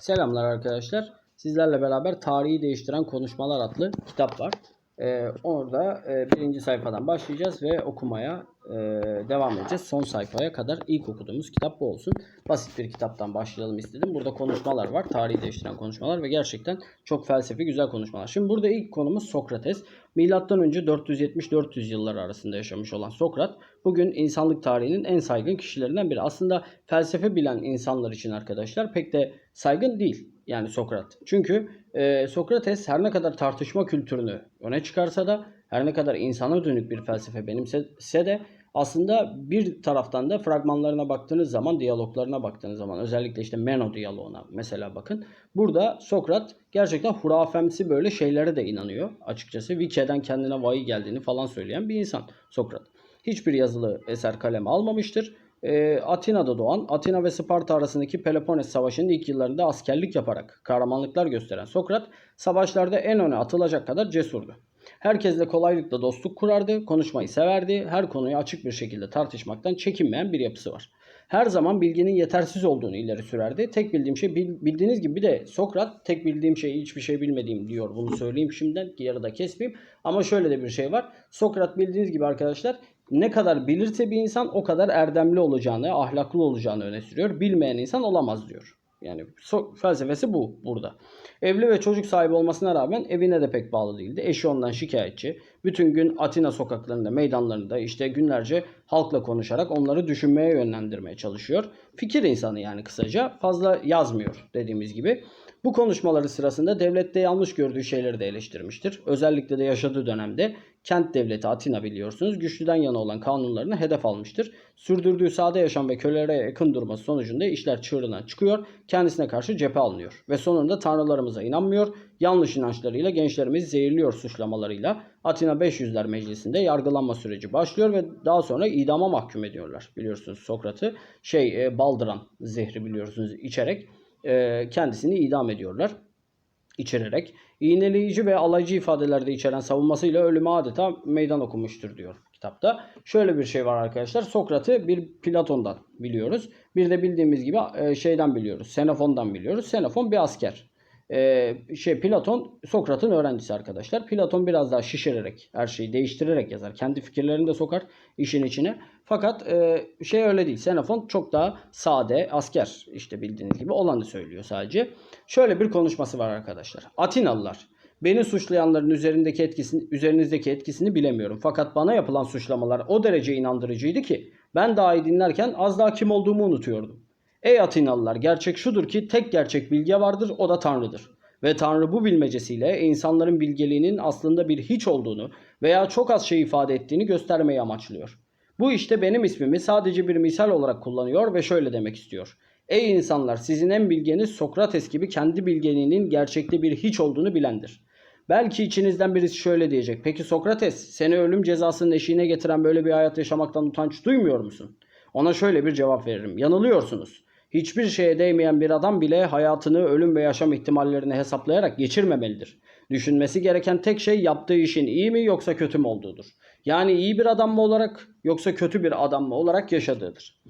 Selamlar arkadaşlar. Sizlerle beraber Tarihi Değiştiren Konuşmalar adlı kitap var. Ee, orada e, birinci sayfadan başlayacağız ve okumaya e, devam edeceğiz. Son sayfaya kadar ilk okuduğumuz kitap bu olsun. Basit bir kitaptan başlayalım istedim. Burada konuşmalar var. Tarihi değiştiren konuşmalar ve gerçekten çok felsefi güzel konuşmalar. Şimdi burada ilk konumuz Sokrates. Milattan önce 470-400 yılları arasında yaşamış olan Sokrat bugün insanlık tarihinin en saygın kişilerinden biri. Aslında felsefe bilen insanlar için arkadaşlar pek de saygın değil yani Sokrat. Çünkü e, Sokrates her ne kadar tartışma kültürünü öne çıkarsa da her ne kadar insana dönük bir felsefe benimsese de aslında bir taraftan da fragmanlarına baktığınız zaman, diyaloglarına baktığınız zaman özellikle işte Meno diyaloğuna mesela bakın. Burada Sokrat gerçekten hurafemsi böyle şeylere de inanıyor açıkçası. Vike'den kendine vahiy geldiğini falan söyleyen bir insan Sokrat. Hiçbir yazılı eser kaleme almamıştır. E, Atina'da doğan, Atina ve Sparta arasındaki Peloponnes Savaşı'nın ilk yıllarında askerlik yaparak kahramanlıklar gösteren Sokrat, savaşlarda en öne atılacak kadar cesurdu. Herkesle kolaylıkla dostluk kurardı, konuşmayı severdi, her konuyu açık bir şekilde tartışmaktan çekinmeyen bir yapısı var. Her zaman bilginin yetersiz olduğunu ileri sürerdi. Tek bildiğim şey bildiğiniz gibi bir de Sokrat tek bildiğim şey hiçbir şey bilmediğim diyor. Bunu söyleyeyim şimdiden yarıda kesmeyeyim. Ama şöyle de bir şey var. Sokrat bildiğiniz gibi arkadaşlar ne kadar bilirse bir insan o kadar erdemli olacağını, ahlaklı olacağını öne sürüyor. Bilmeyen insan olamaz diyor. Yani felsefesi bu burada. Evli ve çocuk sahibi olmasına rağmen evine de pek bağlı değildi. Eşi ondan şikayetçi. Bütün gün Atina sokaklarında, meydanlarında işte günlerce halkla konuşarak onları düşünmeye yönlendirmeye çalışıyor. Fikir insanı yani kısaca fazla yazmıyor dediğimiz gibi. Bu konuşmaları sırasında devlette yanlış gördüğü şeyleri de eleştirmiştir. Özellikle de yaşadığı dönemde kent devleti Atina biliyorsunuz güçlüden yana olan kanunlarını hedef almıştır. Sürdürdüğü sade yaşam ve kölelere yakın durması sonucunda işler çığırından çıkıyor. Kendisine karşı cephe alınıyor. Ve sonunda tanrılarımıza inanmıyor. Yanlış inançlarıyla gençlerimizi zehirliyor suçlamalarıyla. Atina 500'ler meclisinde yargılanma süreci başlıyor ve daha sonra idama mahkum ediyorlar. Biliyorsunuz Sokrat'ı şey e, baldıran zehri biliyorsunuz içerek e, kendisini idam ediyorlar içererek. İğneleyici ve alaycı ifadelerde içeren savunmasıyla ölüme adeta meydan okumuştur diyor kitapta. Şöyle bir şey var arkadaşlar. Sokrat'ı bir Platon'dan biliyoruz. Bir de bildiğimiz gibi e, şeyden biliyoruz. Xenofon'dan biliyoruz. Xenofon bir asker. Ee, şey Platon Sokrat'ın öğrencisi arkadaşlar. Platon biraz daha şişirerek, her şeyi değiştirerek yazar. Kendi fikirlerini de sokar işin içine. Fakat e, şey öyle değil. Xenofon çok daha sade, asker işte bildiğiniz gibi olanı söylüyor sadece. Şöyle bir konuşması var arkadaşlar. Atinalılar Beni suçlayanların üzerindeki etkisini, üzerinizdeki etkisini bilemiyorum. Fakat bana yapılan suçlamalar o derece inandırıcıydı ki ben daha iyi dinlerken az daha kim olduğumu unutuyordum. Ey Atinalılar gerçek şudur ki tek gerçek bilge vardır o da Tanrı'dır. Ve Tanrı bu bilmecesiyle insanların bilgeliğinin aslında bir hiç olduğunu veya çok az şey ifade ettiğini göstermeyi amaçlıyor. Bu işte benim ismimi sadece bir misal olarak kullanıyor ve şöyle demek istiyor. Ey insanlar sizin en bilgeniz Sokrates gibi kendi bilgeliğinin gerçekte bir hiç olduğunu bilendir. Belki içinizden birisi şöyle diyecek. Peki Sokrates seni ölüm cezasının eşiğine getiren böyle bir hayat yaşamaktan utanç duymuyor musun? Ona şöyle bir cevap veririm. Yanılıyorsunuz. Hiçbir şeye değmeyen bir adam bile hayatını ölüm ve yaşam ihtimallerini hesaplayarak geçirmemelidir. Düşünmesi gereken tek şey yaptığı işin iyi mi yoksa kötü mü olduğudur. Yani iyi bir adam mı olarak yoksa kötü bir adam mı olarak yaşadığıdır.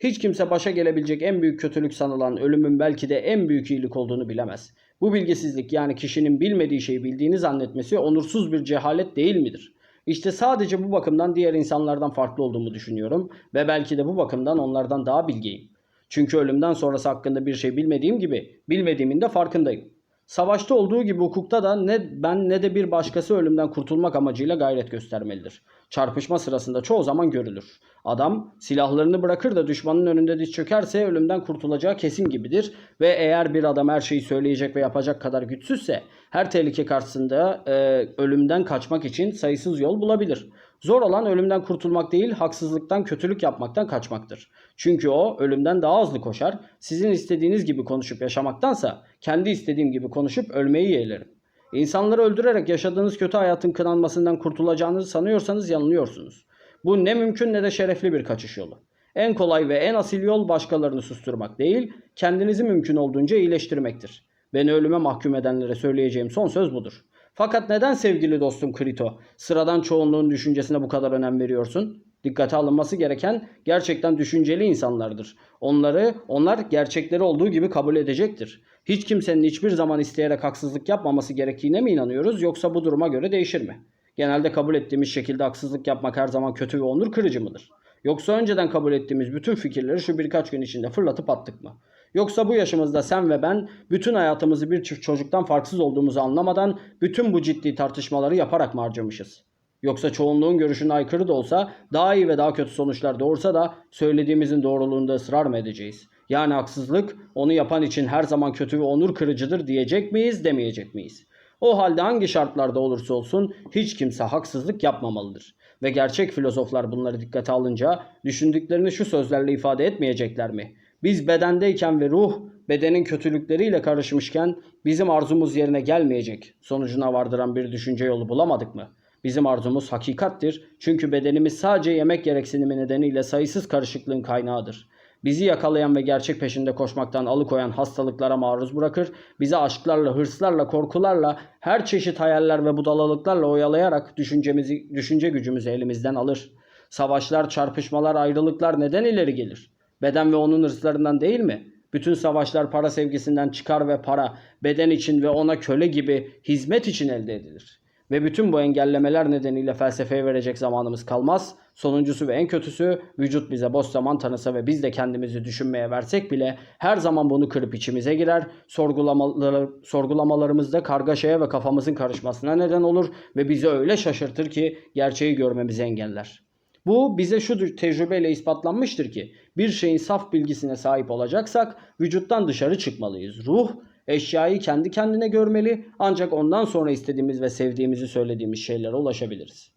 Hiç kimse başa gelebilecek en büyük kötülük sanılan ölümün belki de en büyük iyilik olduğunu bilemez. Bu bilgisizlik yani kişinin bilmediği şeyi bildiğini zannetmesi onursuz bir cehalet değil midir? İşte sadece bu bakımdan diğer insanlardan farklı olduğumu düşünüyorum ve belki de bu bakımdan onlardan daha bilgeyim. Çünkü ölümden sonrası hakkında bir şey bilmediğim gibi bilmediğimin de farkındayım. Savaşta olduğu gibi hukukta da ne ben ne de bir başkası ölümden kurtulmak amacıyla gayret göstermelidir. Çarpışma sırasında çoğu zaman görülür. Adam silahlarını bırakır da düşmanın önünde diz çökerse ölümden kurtulacağı kesin gibidir. Ve eğer bir adam her şeyi söyleyecek ve yapacak kadar güçsüzse her tehlike karşısında e, ölümden kaçmak için sayısız yol bulabilir. Zor olan ölümden kurtulmak değil, haksızlıktan, kötülük yapmaktan kaçmaktır. Çünkü o ölümden daha hızlı koşar. Sizin istediğiniz gibi konuşup yaşamaktansa kendi istediğim gibi konuşup ölmeyi yeğlerim. İnsanları öldürerek yaşadığınız kötü hayatın kınanmasından kurtulacağınızı sanıyorsanız yanılıyorsunuz. Bu ne mümkün ne de şerefli bir kaçış yolu. En kolay ve en asil yol başkalarını susturmak değil, kendinizi mümkün olduğunca iyileştirmektir. Beni ölüme mahkum edenlere söyleyeceğim son söz budur. Fakat neden sevgili dostum Krito sıradan çoğunluğun düşüncesine bu kadar önem veriyorsun? Dikkate alınması gereken gerçekten düşünceli insanlardır. Onları onlar gerçekleri olduğu gibi kabul edecektir. Hiç kimsenin hiçbir zaman isteyerek haksızlık yapmaması gerektiğine mi inanıyoruz yoksa bu duruma göre değişir mi? Genelde kabul ettiğimiz şekilde haksızlık yapmak her zaman kötü ve onur kırıcı mıdır? Yoksa önceden kabul ettiğimiz bütün fikirleri şu birkaç gün içinde fırlatıp attık mı? Yoksa bu yaşımızda sen ve ben bütün hayatımızı bir çift çocuktan farksız olduğumuzu anlamadan bütün bu ciddi tartışmaları yaparak mı harcamışız? Yoksa çoğunluğun görüşüne aykırı da olsa daha iyi ve daha kötü sonuçlar doğursa da söylediğimizin doğruluğunda ısrar mı edeceğiz? Yani haksızlık onu yapan için her zaman kötü ve onur kırıcıdır diyecek miyiz demeyecek miyiz? O halde hangi şartlarda olursa olsun hiç kimse haksızlık yapmamalıdır. Ve gerçek filozoflar bunları dikkate alınca düşündüklerini şu sözlerle ifade etmeyecekler mi? Biz bedendeyken ve ruh bedenin kötülükleriyle karışmışken bizim arzumuz yerine gelmeyecek sonucuna vardıran bir düşünce yolu bulamadık mı? Bizim arzumuz hakikattir çünkü bedenimiz sadece yemek gereksinimi nedeniyle sayısız karışıklığın kaynağıdır. Bizi yakalayan ve gerçek peşinde koşmaktan alıkoyan hastalıklara maruz bırakır, bizi aşklarla, hırslarla, korkularla, her çeşit hayaller ve budalalıklarla oyalayarak düşüncemizi, düşünce gücümüzü elimizden alır. Savaşlar, çarpışmalar, ayrılıklar neden ileri gelir? Beden ve onun hırslarından değil mi? Bütün savaşlar para sevgisinden çıkar ve para, beden için ve ona köle gibi hizmet için elde edilir. Ve bütün bu engellemeler nedeniyle felsefeye verecek zamanımız kalmaz. Sonuncusu ve en kötüsü vücut bize boş zaman tanısa ve biz de kendimizi düşünmeye versek bile her zaman bunu kırıp içimize girer. Sorgulamaları, sorgulamalarımızda kargaşaya ve kafamızın karışmasına neden olur ve bizi öyle şaşırtır ki gerçeği görmemizi engeller. Bu bize şu tecrübeyle ispatlanmıştır ki bir şeyin saf bilgisine sahip olacaksak vücuttan dışarı çıkmalıyız. Ruh eşyayı kendi kendine görmeli ancak ondan sonra istediğimiz ve sevdiğimizi söylediğimiz şeylere ulaşabiliriz.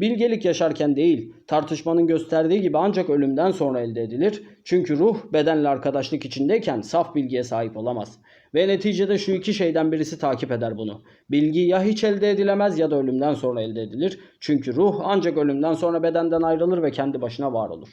Bilgelik yaşarken değil, tartışmanın gösterdiği gibi ancak ölümden sonra elde edilir. Çünkü ruh bedenle arkadaşlık içindeyken saf bilgiye sahip olamaz. Ve neticede şu iki şeyden birisi takip eder bunu. Bilgi ya hiç elde edilemez ya da ölümden sonra elde edilir. Çünkü ruh ancak ölümden sonra bedenden ayrılır ve kendi başına var olur.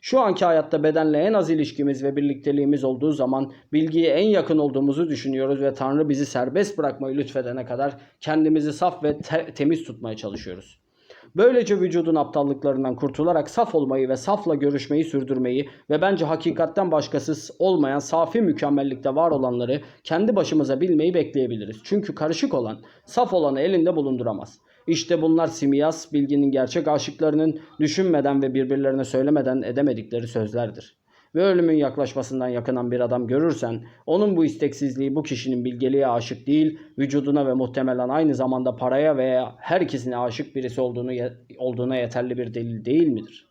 Şu anki hayatta bedenle en az ilişkimiz ve birlikteliğimiz olduğu zaman bilgiye en yakın olduğumuzu düşünüyoruz ve Tanrı bizi serbest bırakmayı lütfedene kadar kendimizi saf ve te- temiz tutmaya çalışıyoruz. Böylece vücudun aptallıklarından kurtularak saf olmayı ve safla görüşmeyi sürdürmeyi ve bence hakikatten başkası olmayan safi mükemmellikte var olanları kendi başımıza bilmeyi bekleyebiliriz. Çünkü karışık olan, saf olanı elinde bulunduramaz. İşte bunlar simiyas, bilginin gerçek aşıklarının düşünmeden ve birbirlerine söylemeden edemedikleri sözlerdir. Ve ölümün yaklaşmasından yakınan bir adam görürsen, onun bu isteksizliği bu kişinin bilgeliğe aşık değil, vücuduna ve muhtemelen aynı zamanda paraya veya her ikisine aşık birisi olduğunu olduğuna yeterli bir delil değil midir?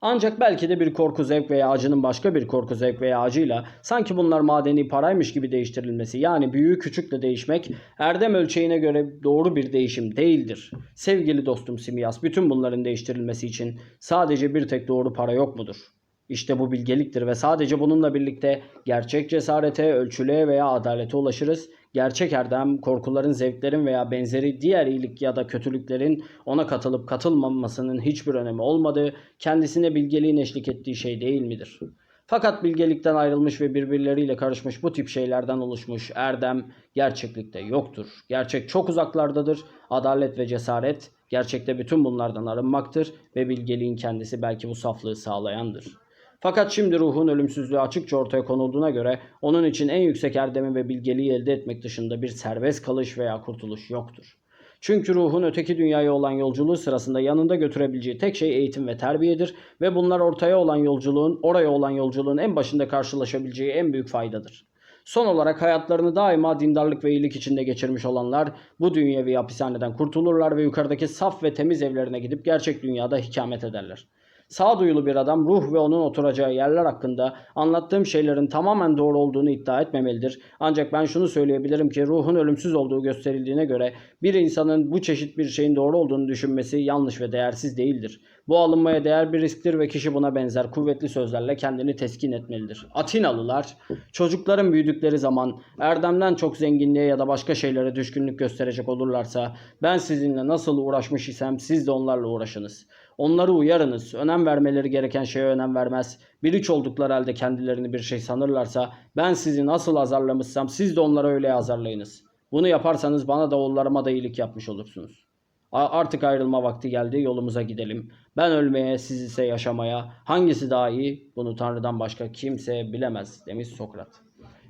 Ancak belki de bir korku zevk veya acının başka bir korku zevk veya acıyla sanki bunlar madeni paraymış gibi değiştirilmesi yani büyüğü küçükle değişmek erdem ölçeğine göre doğru bir değişim değildir. Sevgili dostum Simiyas bütün bunların değiştirilmesi için sadece bir tek doğru para yok mudur? İşte bu bilgeliktir ve sadece bununla birlikte gerçek cesarete, ölçülüğe veya adalete ulaşırız. Gerçek erdem, korkuların, zevklerin veya benzeri diğer iyilik ya da kötülüklerin ona katılıp katılmamasının hiçbir önemi olmadığı, kendisine bilgeliğin eşlik ettiği şey değil midir? Fakat bilgelikten ayrılmış ve birbirleriyle karışmış bu tip şeylerden oluşmuş erdem gerçeklikte yoktur. Gerçek çok uzaklardadır. Adalet ve cesaret gerçekte bütün bunlardan arınmaktır ve bilgeliğin kendisi belki bu saflığı sağlayandır. Fakat şimdi ruhun ölümsüzlüğü açıkça ortaya konulduğuna göre onun için en yüksek erdemi ve bilgeliği elde etmek dışında bir serbest kalış veya kurtuluş yoktur. Çünkü ruhun öteki dünyaya olan yolculuğu sırasında yanında götürebileceği tek şey eğitim ve terbiyedir ve bunlar ortaya olan yolculuğun, oraya olan yolculuğun en başında karşılaşabileceği en büyük faydadır. Son olarak hayatlarını daima dindarlık ve iyilik içinde geçirmiş olanlar bu dünyevi hapishaneden kurtulurlar ve yukarıdaki saf ve temiz evlerine gidip gerçek dünyada hikamet ederler. Sağduyulu bir adam ruh ve onun oturacağı yerler hakkında anlattığım şeylerin tamamen doğru olduğunu iddia etmemelidir. Ancak ben şunu söyleyebilirim ki ruhun ölümsüz olduğu gösterildiğine göre bir insanın bu çeşit bir şeyin doğru olduğunu düşünmesi yanlış ve değersiz değildir. Bu alınmaya değer bir risktir ve kişi buna benzer kuvvetli sözlerle kendini teskin etmelidir. Atinalılar çocukların büyüdükleri zaman erdemden çok zenginliğe ya da başka şeylere düşkünlük gösterecek olurlarsa ben sizinle nasıl uğraşmış isem siz de onlarla uğraşınız. Onları uyarınız. Önem vermeleri gereken şeye önem vermez. Bir üç oldukları halde kendilerini bir şey sanırlarsa ben sizi nasıl azarlamışsam siz de onlara öyle azarlayınız. Bunu yaparsanız bana da oğullarıma da iyilik yapmış olursunuz. Artık ayrılma vakti geldi. Yolumuza gidelim. Ben ölmeye, siz ise yaşamaya. Hangisi daha iyi? Bunu Tanrı'dan başka kimse bilemez demiş Sokrat.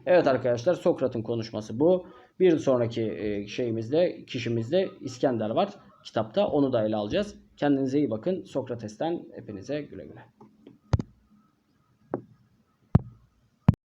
Evet arkadaşlar Sokrat'ın konuşması bu. Bir sonraki e, şeyimizde, kişimizde İskender var kitapta. Onu da ele alacağız. Kendinize iyi bakın. Sokrates'ten hepinize güle güle.